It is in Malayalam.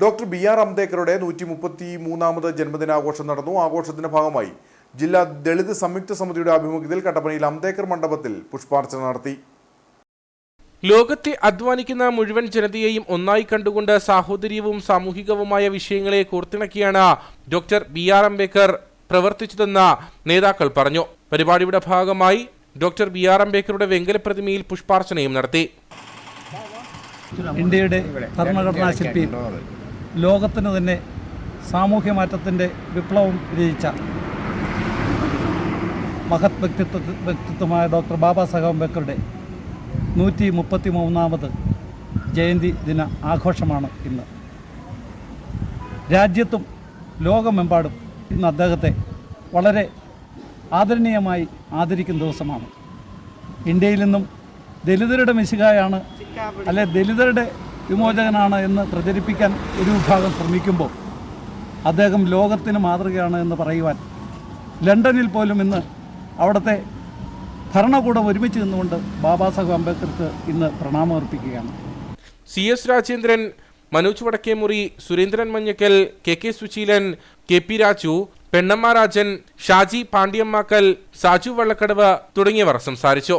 ഡോക്ടർ ബി ആർ അംബേദ്കറുടെ നൂറ്റി മുപ്പത്തി മൂന്നാമത് ജന്മദിനാഘോഷം നടന്നു. ആഘോഷത്തിന്റെ ഭാഗമായി ജില്ലാ ദളിത് സംയുക്ത സമിതിയുടെ ആഭിമുഖ്യത്തിൽ കട്ടപ്പനയിൽ അംബേദ്കർ മണ്ഡപത്തിൽ പുഷ്പാർച്ചന നടത്തി. ലോകത്തെ അധ്വാനിക്കുന്ന മുഴുവൻ ജനതയെയും ഒന്നായി കണ്ടുകൊണ്ട് സാഹോദര്യവും സാമൂഹികവുമായ വിഷയങ്ങളെ കോർത്തിണക്കിയാണ് ഡോക്ടർ ബി ആർ അംബേദ്കർ പ്രവർത്തിച്ചതെന്ന് നേതാക്കൾ പറഞ്ഞു. പരിപാടിയുടെ ഭാഗമായി ഡോക്ടർ ബി ആർ അംബേദ്കറുടെ വെങ്കല പ്രതിമയിൽ പുഷ്പാർച്ചനയും നടത്തി. ഇന്ത്യയുടെ ഭരണഘടനാ ശില്പിയും ലോകത്തിന് തന്നെ സാമൂഹ്യ മാറ്റത്തിന്റെ വിപ്ലവം രചിച്ച മഹത് വ്യക്തിത്വ വ്യക്തിത്വമായ ഡോക്ടർ ബാബാ സാഹേബ് അംബേദ്കറുടെ നൂറ്റി മുപ്പത്തി മൂന്നാമത് ജയന്തി ദിന ആഘോഷമാണ് ഇന്ന്. രാജ്യത്തും ലോകമെമ്പാടും ഇന്ന് അദ്ദേഹത്തെ വളരെ ആദരണീയമായി ആദരിക്കുന്ന ദിവസമാണ്. ഇന്ത്യയിൽ നിന്നും ദലിതരുടെ മിശികായാണ് അല്ലെ ദലിതരുടെ വിമോചകനാണ് എന്ന് പ്രചരിപ്പിക്കാൻ ഒരു വിഭാഗം ശ്രമിക്കുമ്പോൾ അദ്ദേഹം ലോകത്തിന് മാതൃകയാണ് എന്ന് പറയുവാൻ ലണ്ടനിൽ പോലും ഇന്ന് അവിടുത്തെ ഭരണകൂടം ഒരുമിച്ച് നിന്നുകൊണ്ട് ബാബാ സാഹേബ് അംബേദ്കർക്ക് ഇന്ന് പ്രണാമം അർപ്പിക്കുകയാണ്. C S Rajendran Manoj Vadakkemuri Surendran Manjakkal K K Susheelan K P Raju Pennamma Rajan Shaji Pandyammakkal Saju Vallakkadavu തുടങ്ങിയവർ സംസാരിച്ചു.